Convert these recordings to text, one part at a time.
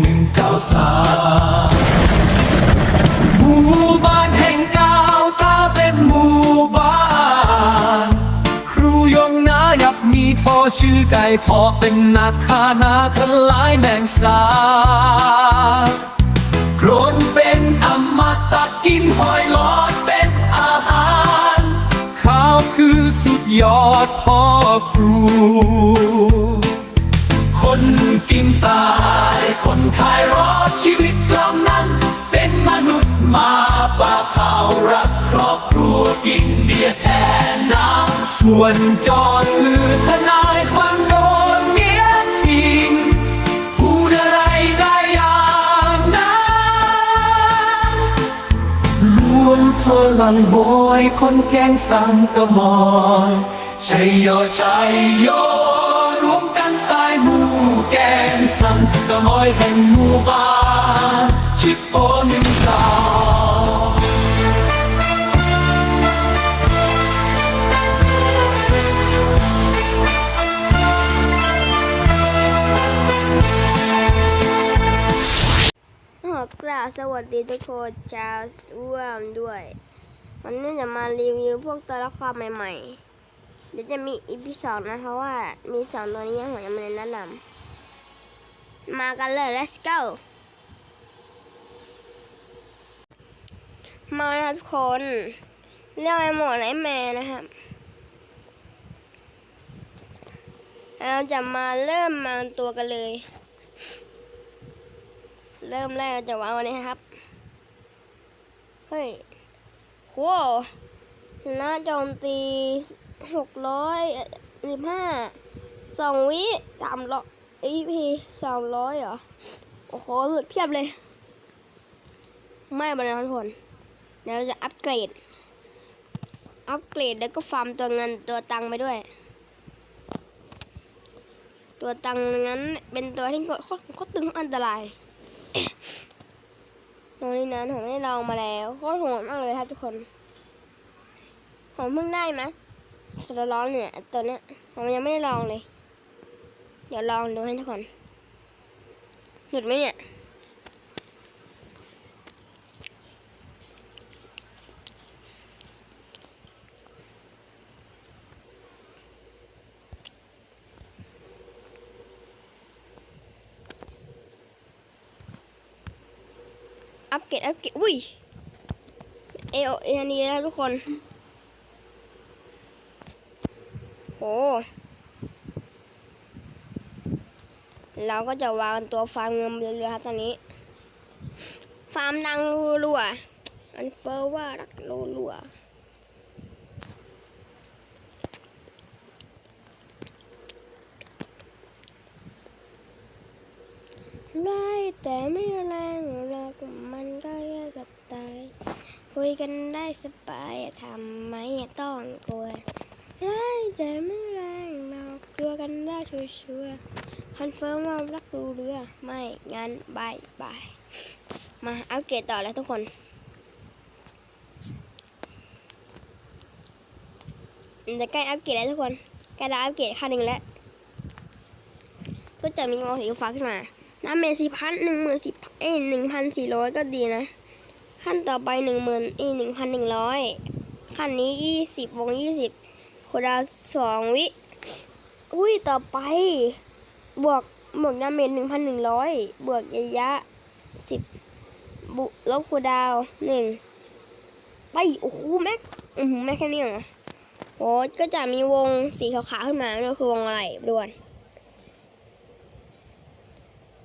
หนึ่งเก้าสามหมู่บ้านแห่งก้าตาเป็นหมู่บ้าน ครูยงนายับมีพ่อชื่อไก่พ่อเป็นนักฆ่านาทลายแมงสาโกรนเป็นอมตะกินหอยหลอดเป็นอาหารข้าวคือสุดยอดพ่อครู คน กินตายคนขายรอชีวิตกลำนั้น เป็นมนุษย์มาปาเผารักครอบครัวกินเบียร์แทนน้ำส่วนจอดคือทนายความโดนเมียทิ้งพูดอะไรได้อย่างนั้นรวมพลังโบอยคนแกงสังกะมอยชัยโยชัยโย แกงสังกะมอยแห่งหมู่บ้านชิปโอนึ่งตาขอกราสวัสดีทุกคนชาวร่วมด้วย วันนี้จะมารีวิวพวกตัวละครใหม่ๆ เดี๋ยวจะมีอีพีสองนะเพราะว่ามีสองตัวนี้ยังผมยังไม่ได้แนะนำ มากันเลย let's go มาครับทุกคน เรียกไอ้หมดไอ้แม่นะครับเราจะมาเริ่มมาตัวกันเลย เริ่มแรกเราจะวางวันนี้ครับ เฮ้ยโหหน้าโจมตีหกร้อยสิบห้าสองวิสามร้อย อีพีสามร้อยเหรอ โอ้โหหลุดเพียบเลย ไม่เป็นไรทุกคนเดี๋ยวจะอัปเกรด อัปเกรดแล้วก็ฟาร์มตัวเงินตัวตังไปด้วย ตัวตังนั้นเป็นตัวที่โคตรโคตรตึงอันตรายตรงนี้นั้นผมได้ลองมาแล้วโคตรโหดมากเลยครับทุกคน ผมเพิ่งได้ไหมสโลร้อนเนี่ยตัวเนี้ยผมยังไม่ได้ลองเลย เดี๋ยวลองดูให้ทุกคนหลุดไหมเนี่ยอัปเกรดอัปเกรดอุ้ยเอโอเออันนี้นะทุกคนโห เราก็จะวางตัวฟาร์มเงินเรื่อยๆครับตอนนี้ ฟาร์มดังรัวๆอันเฟอร์ว่ารักรัวๆได้แต่ไม่แรงเรากับมันก็แค่จะตายคุยกันได้สบายทำไมต้องกลัวได้แต่ไม่แรงเราเกลือกันได้ชัวร์ คอนเฟิร์มว่ารักรู้เรือ ไม่ งั้นบายบาย มาอัปเกรดต่อแล้วทุกคนจะใกล้อัปเกรดแล้วทุกคนใกล้จะอัปเกรดขั้นหนึ่งแล้ว ก็จะมีมอสีฟ้าขึ้นมาน้ำเมสี่พันหนึ่งหมื่นสิบเอ้หนึ่งพันสี่ร้อยก็ดีนะ ขั้นต่อไปหนึ่งหมื่นอีหนึ่งพันหนึ่งร้อยขั้นนี้ยี่สิบวงยี่สิบโคดาสองวิ อุ้ยต่อไป บวกบวกดาเมจหนึ่งพันหนึ่งร้อยบวกระยะสิบบุลบคูดาวหนึ่งไป โอ้โหแม็กอือแม็กแค่นี้เหรอโอ้ก็จะมีวงสีขาวๆขึ้นมานั่นคือวงอะไรด่วน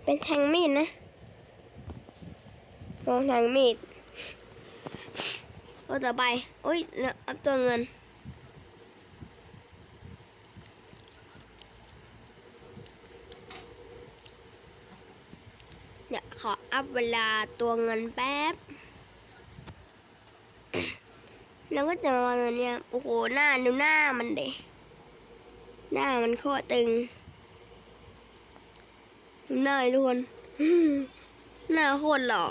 เป็นแทงมีดนะวงแทงมีดตัวต่อไปโอ้ยแล้วอัพตัวเงิน เดี๋ยขออัพเวลาตัวเงินแป๊บ แล้วก็จะมาเงินเนี่ยโอ้โหหน้าดูหน้ามันเดหน้ามันโคตรตึงหน้าทุกคนหน้าโคตรหล่อ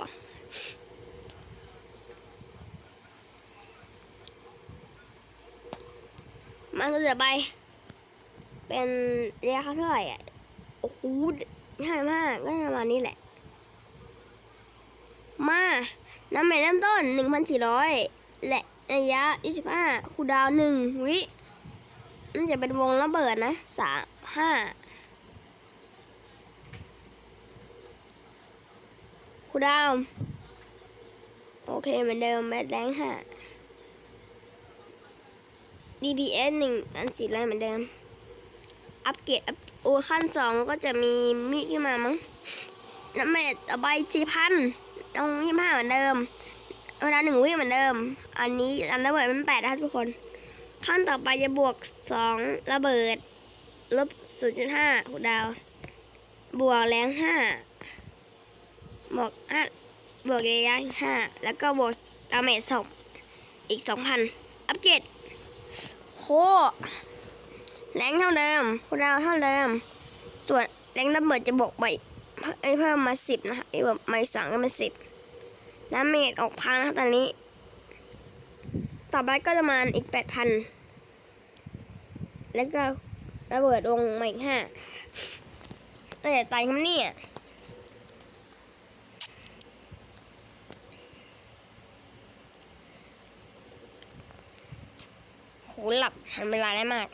มาตัวต่อไปไป เป็นระยะเท่าไหร่อะโอ้โหง่ายมากก็ประมาณนี้แหละ มาน้ำเมจเริ่มต้น 1,400 และระยะ 25 คูดาวน์1วิมันจะเป็นวงระเบิดนะ 3 5 คูดาว โอเคเหมือนเดิมแบทแรง5 DPS 1อันสี่ร้อยเหมือนเดิม อัปเกรดอัพโอขั้นสองก็จะมีมีดขึ้นมามั้งน้ำเมจต่อไปสี่พัน ต้องยี่ห้าเหมือนเดิมเวลาหนึ่งวิเหมือนเดิม อันนี้อันระเบิดเป็นแปดนะครับทุกคน ขั้นต่อไปจะบวกสองระเบิด ลบศูนย์จุดห้าคูดาว บวกแรงห้าบวกห้าบวกระยะห้าแล้วก็บวกดาเมจสองอีกสองพันอัปเกรดโคแรงเท่าเดิมคูดาวเท่าเดิม ส่วนแรงระเบิดจะบวกไปเพิ่มมาสิบนะคะไอ้แบบไม่สองก็เป็นสิบ น้ำเมจออกพังนะคะตอนนี้ ต่อไปก็ประมาณอีกแปดพัน แล้วก็ระเบิดวงมาอีกห้าแต่ตายคำนี่อะโหหลับหันเวลาได้มาก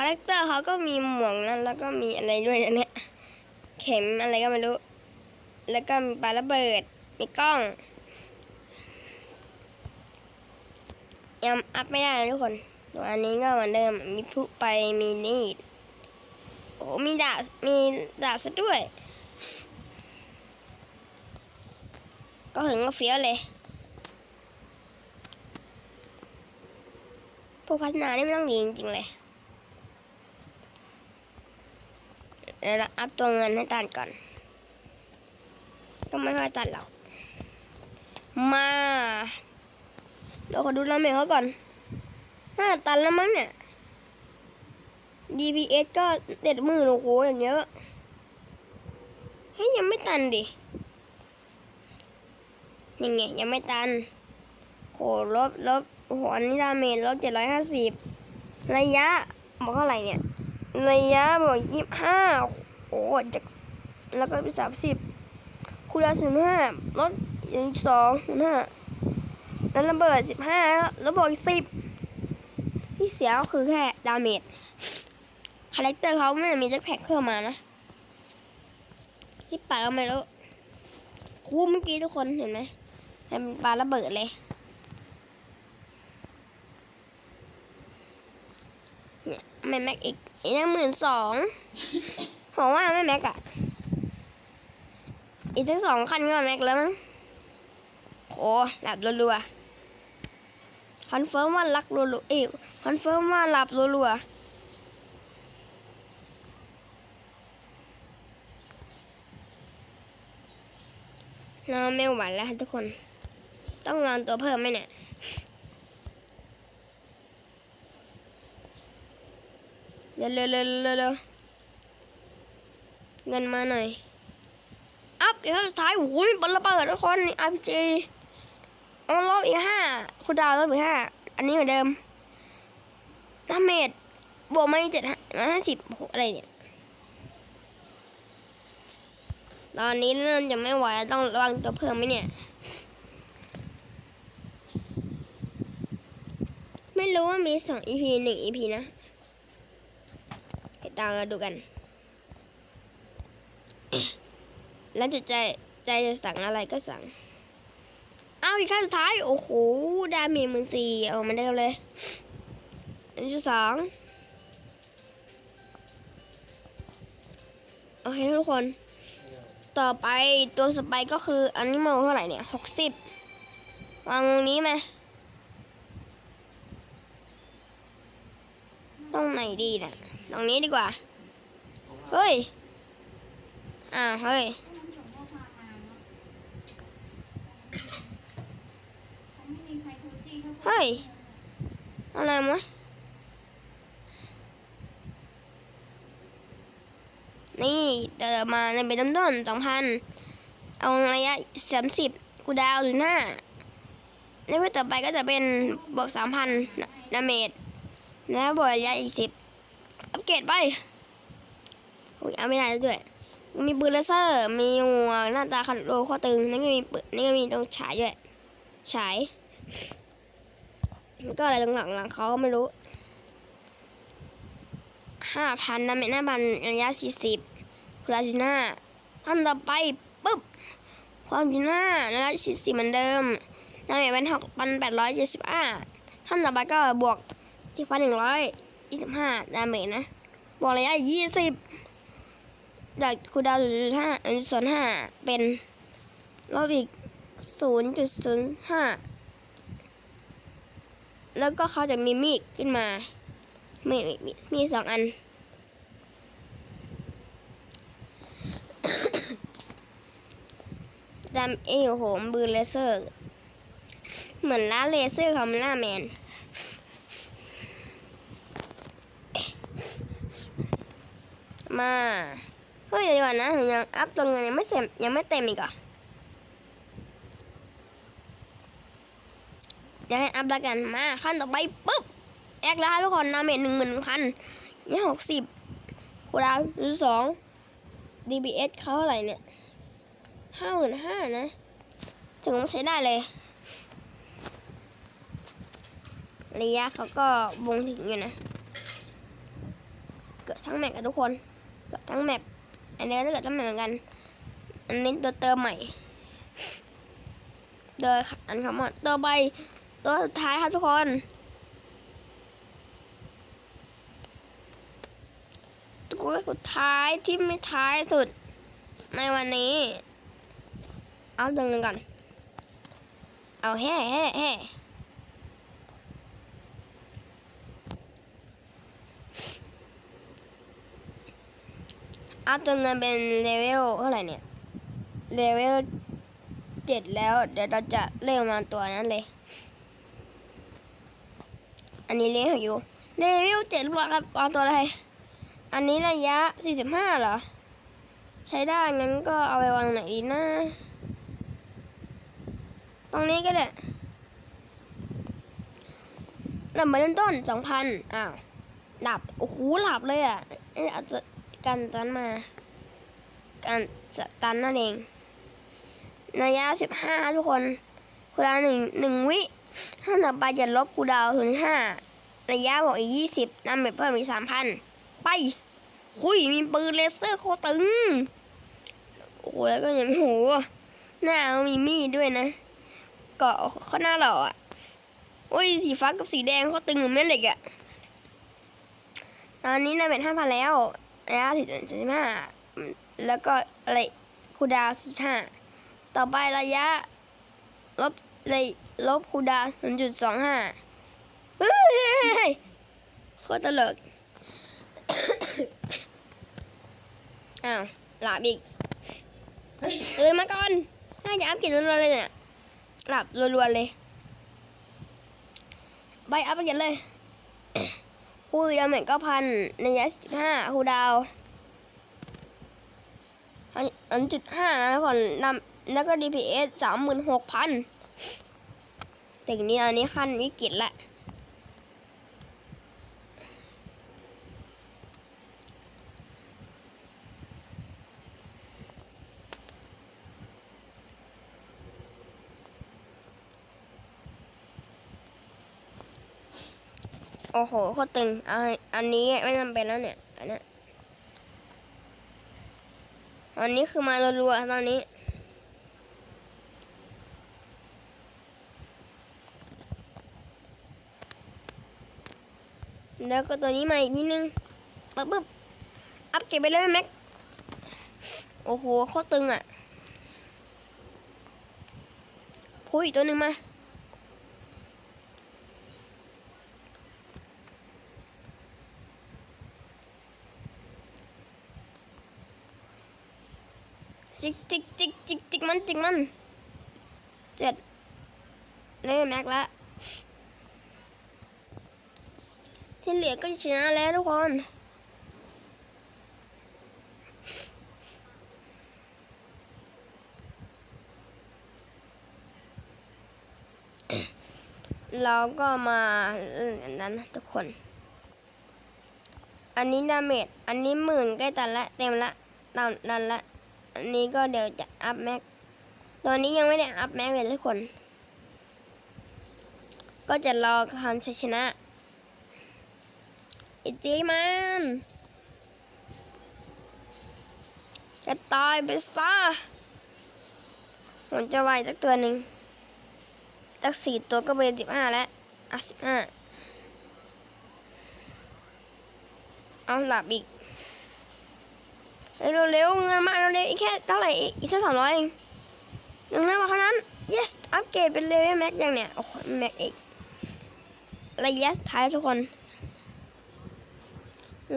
าแรคเตอร์เขาก็มีหมวกนั้น แล้วก็มีอะไรด้วยนะเนี่ยเข็มอะไรก็ไม่รู้ แล้วก็มีปลาระเบิด มีกล้องยังอัพไม่ได้นะทุกคนตัวอันนี้ก็เหมือนเดิม มีพลุไป มีนี่โอ้มีดาบ มีดาบซะด้วย ก็ถึงก็เฟี้ยวเลย พวกพัฒนานี่ไม่ต้องดีจริงๆเลย เดี๋ยวเราอัพตัวเงินให้ตันก่อน ก็ไม่ค่อยตัดหรอก มาเดี๋ยวขอดูลาเมจเขาก่อนห้าตันแล้วมั้งเนี่ย DPS ก็เด็ดมือโอ้โหอย่างเยอะเฮ้ยยังไม่ตันดินี่ไงยังไม่ตันโหลบลบโอ้โหอันนี้ดาเมจลบเจ็ดร้อยห้าสิบระยะบอกเท่าไหร่เนี่ย ระยะบอกยี่สิบห้าโอ้จากแล้วก็เป็นสามสิบคูณศูนย์ห้าลดอีกสองศูนย์ห้าแล้วระเบิดสิบห้าแล้วบอกอีกสิบที่เสียก็คือแค่ดาเมจคาแรคเตอร์เขาไม่ได้มีแจ็คแพ็คเพิ่มมานะ ที่ปากก็ไม่รู้ครูเมื่อกี้ทุกคนเห็นไหมเป็นปลาระเบิดเลยเนี่ยไม่แม็กอีก อีกตั้งหมื่นสองผมว่าไม่แม็กอะอีกทั้งสองคันก็แม็กแล้วมั้งโหหลับรัวๆคอนเฟิร์มว่ารักรัวๆเอ้ยคอนเฟิร์มว่าหลับรัวๆเราไม่ไหวแล้วทุกคน ต้องวางตัวเพิ่มไหมเนี่ย เร็วเร็วเร็วเร็วเงินมาหน่อย อัพอีกครั้งสุดท้ายโอ้โหมีบอลระเบิดทุกคนอาร์พีจีเอารอบอีกห้าคุณดาวรอบอีกห้าอันนี้เหมือนเดิมดาเมจบวกมาอีเจ็ดห้าสิบอะไรเนี่ย ตอนนี้เริ่มจะไม่ไหวต้องระวังตัวเพิ่มไหมเนี่ย ไม่รู้ว่ามีสอง EP หนึ่ง EP นะ ตามมาดูกัน แล้วจะใจใจจะสั่งอะไรก็สั่ง เอาอีกขั้นสุดท้าย โอ้โห ดาเมจมื่นสี่เอามาได้เลยอันที่สองโอเคทุกคน ต่อไปตัวสไปก็คืออันนี้มาเท่าไหร่เนี่ยหกสิบวางตรงนี้ไหมตรงไหนดีน่ะ ตรงนี้ดีกว่า เฮ้ย อ่า เฮ้ย เฮ้ย อะไรมะนี่เติมมาในเป็นต้นต้นสองพัน เอาระยะสามสิบกูดาวหรือหน้าในเวทต่อไปก็จะเป็นบวกสามพันดาเมจแล้วบวกระยะอีกสิบ เกรดไปอุ้ยเอาไม่ได้ด้วย มีปืนเลเซอร์ มีหัวกหน้าตาขัดโลข้อตึงนั่นก็มีปืนนี่ก็มีตรงฉายด้วย ฉายแล้วก็อะไรตรงหลังหลังเขาก็ไม่รู้ห้าพันดาเมจห้าพันระยะสี่สิบพลาจิน่าท่านต่อไปปุ๊บความจิน่าระยะสี่สิบเหมือนเดิมดาเมจเป็นหกพันแปดร้อยเจ็ดสิบห้าท่านต่อไปก็บวกสี่พันหนึ่งร้อยยี่สิบห้าดาเมจนะ บวกระยะยี่สิบจากคูดาวน์ศูนย์ห้าส่วนห้าเป็นลบอีกศูนย์จุดศูนย์ห้าแล้วก็เขาจะมีมีดขึ้นมา มีดมีดมีสองอันดำเอโหมบืนเลเซอร์ เหมือนล้าเลเซอร์ของล่าแมน มา เฮ้ยเดี๋ยวก่อนนะผมยังอัพตัวเงินยังไม่เสร็จยังไม่เต็มอีกอะเดี๋ยวให้อัพแล้วกันมาขั้นต่อไปปุ๊บแอคแล้วทุกคนนาเมจหนึ่งหมื่นพันยี่หกสิบคูดาวหรือสอง DBS เขาเท่าไหร่เนี่ยห้าหมื่นห้านะถึงใช้ได้เลยระยะเขาก็วงถึงอยู่นะ เกิดทั้งแมปกับทุกคน เกือบทั้งแมปอันนี้ก็เกือบทั้งแมปเหมือนกัน อันนี้ตัวเติมใหม่ เดินอันคำว่าตัวใบตัวสุดท้ายครับทุกคนตัวสุดท้ายที่ไม่ท้ายสุด ในวันนี้ เอาตัวหนึ่งก่อน เอาแฮ่แฮ่แฮ่ อัพจนเงินเป็นเลเวลเท่าไหร่เนี่ยเลเวลเจ็ดแล้ว เดี๋ยวเราจะเล่มมาตัวนั้นเลย อันนี้เลี้ยงอยู่เลเวลเจ็ดหรือเปล่าครับเอาตัวอะไร อันนี้ระยะสี่สิบห้าเหรอ ใช้ได้งั้นก็เอาไปวางไหนดีนะตรงนี้ก็ได้ลำเริ่มต้นสองพันอ้าวหลับ โอ้โหหลับเลยอะอ๊ะเอา กันตันมา การสตันนั่นเองระยะสิบห้าทุกคนคูดาวหนึ่งหนึ่งวิถ้าต่อไปจะลบคูดาวถึงห้าระยะบอกอีกยี่สิบนำไปเพิ่มอีกสามพันไปหุยมีปืนเลเซอร์โคตึงโอ้โหแล้วก็ยังโหหน้ามีมีดด้วยนะเกาะข้าหน้าหล่ออะอุ้ยสีฟ้ากับสีแดงเขาตึงเหมือนแม่เหล็กอะตอนนี้นายเป็นห้าพันแล้ว ระยะสี่จุดห้าแล้วก็อะไรคูดาวสิบห้าต่อไประยะลบเลยลบคูดาวศูนย์จุดสองห้าเฮ้ยโคตรตลกอ้าวหลับอีกตื่นมาก่อนน่าจะอัพกินรัวๆเลยเนี่ยหลับรัวๆเลย ไปอัพกันเลย คุยดาเมจเก้าพันในยะสิบห้าคูดาวอันอันจุดห้านะก่อนนำแล้วก็ DPS สามหมื่นหกพันแต่นี้อันนี้ขั้นวิกฤตละ อ้โหโคตรตึงอันนี้ไม่จำเป็นแล้วเนี่ย อันนี้อันนี้คือมารัวๆตอนนี้แล้วก็ตัวนี้มาอีกนิดนึงปึ๊บปึ๊บอัพเก็บไปเลยแม็ก โอ้โหโคตรตึงอะพูดอีกตัวหนึ่งมา จิกจิกจิกจิกจิกมันจิกมันเจ็ดเลยแม็กละที่เหลือก็ชนะแล้วทุกคนเราก็มาเล่นอันนั้นทุกคน อันนี้ดาเมจ อันนี้หมื่นใกล้ตันละ เต็มละตันดันละ อันนี้ก็เดี๋ยวจะอัพแม็ก ตอนนี้ยังไม่ได้อัพแม็กเลยทุกคน ก็จะรอการชัยชนะไอจีมันจะตายไปซะผมจะไหวสักตัวหนึ่งสักสี่ตัวก็เป็นสิบห้าแล้วอะสิบห้าเอาหลับอีก เฮ้ยเร็วเงินมาเร็วๆอีกแค่เท่าไหร่อีกแค่สามร้อยเองหนึ่งนะว่าเท่านั้น yes อัปเกรดเป็นเลเวลแม็กยังเนี่ยโอ้โหแม็กอีกระยะท้ายทุกคน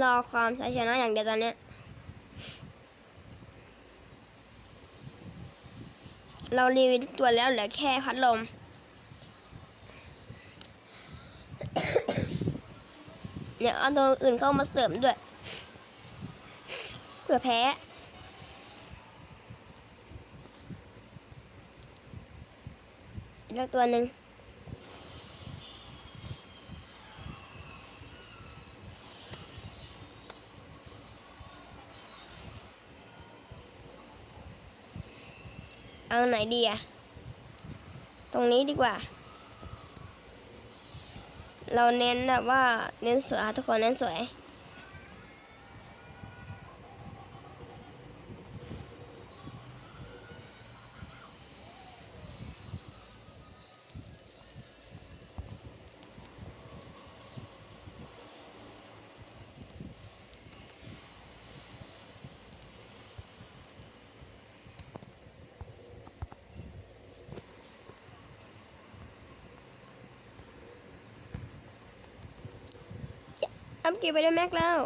รอความชัยชนะอย่างเดียวตอนเนี้ยเรารีวิวตัวแล้วเหลือแค่พัดลมเดี๋ยวเอาตัวอื่นเข้ามาเสริมด้วย ผื่อแพ้อีกสักตัวหนึ่งเอาไหนดีอะตรงนี้ดีกว่า เราเน้นแบบว่าเน้นสวยทุกคนเน้นสวย อัพเกรดไปได้แม็กแล้ว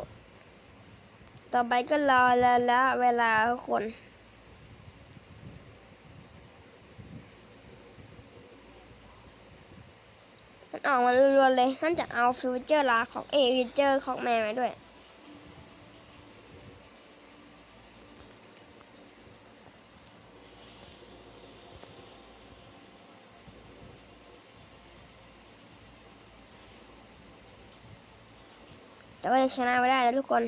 ต่อไปก็รอแล้วละเวลาทุกคน มันออกมารัวๆเลยท่านจะเอาฟิวเจอร์ลาของเอฟิวเจอร์ของแม่มาด้วย แต่ก็ยังชนะไม่ได้นะทุกคน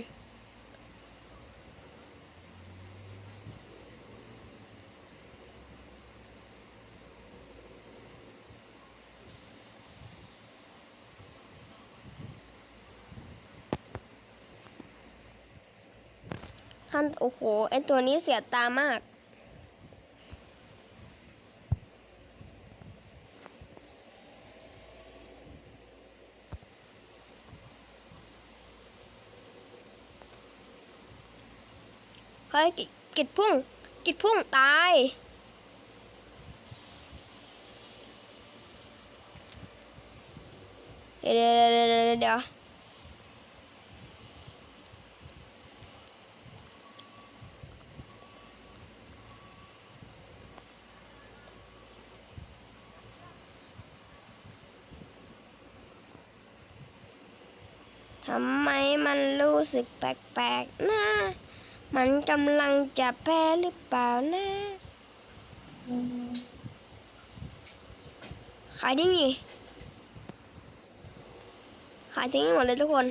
ขั้นโอ้โหไอตัวนี้เสียตามาก ฮ้ยกิดพุ่ง กิดพุ่งตาย เดี๋ยวเดี๋ยวเดี๋ยวเดี๋ยวเดี๋ยวทำไมมันรู้สึกแปลกๆนะ มันกำลังจะแพ้หรือเปล่านะขายทิ้งดิขายทิ้งให้หมดเลยทุกคน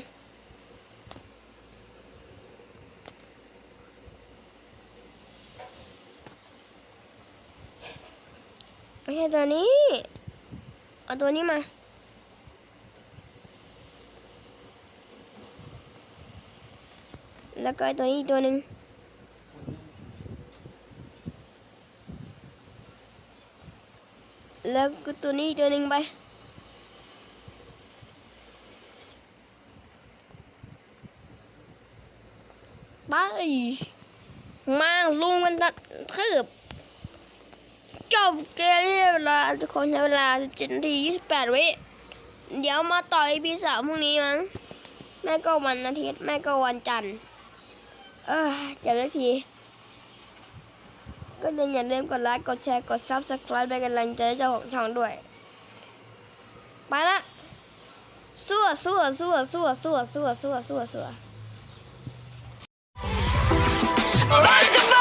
ไม่ใช่ตัวนี้ เอาตัวนี้มา แล้วก็ตัวนี้ตัวหนึ่งแล้วก็ตัวนี้ตัวหนึ่งไปไปมาลุงกันตัดคืบจบเกมที่เวลาทุกคนใช้เวลา7นาที28วิเดี๋ยวมาต่อ EP สามพรุ่งนี้มั้งแม่ก็วันอาทิตย์แม่ก็วันจันทร์ เออจบแล้วที ก็อย่าลืมกดไลค์ กดแชร์ กด Subscribe เป็นกำลังใจให้เจ้าของช่องด้วย ไปละสู้สู้สู้สู้สู้สู้สู้สู้สู้ Alright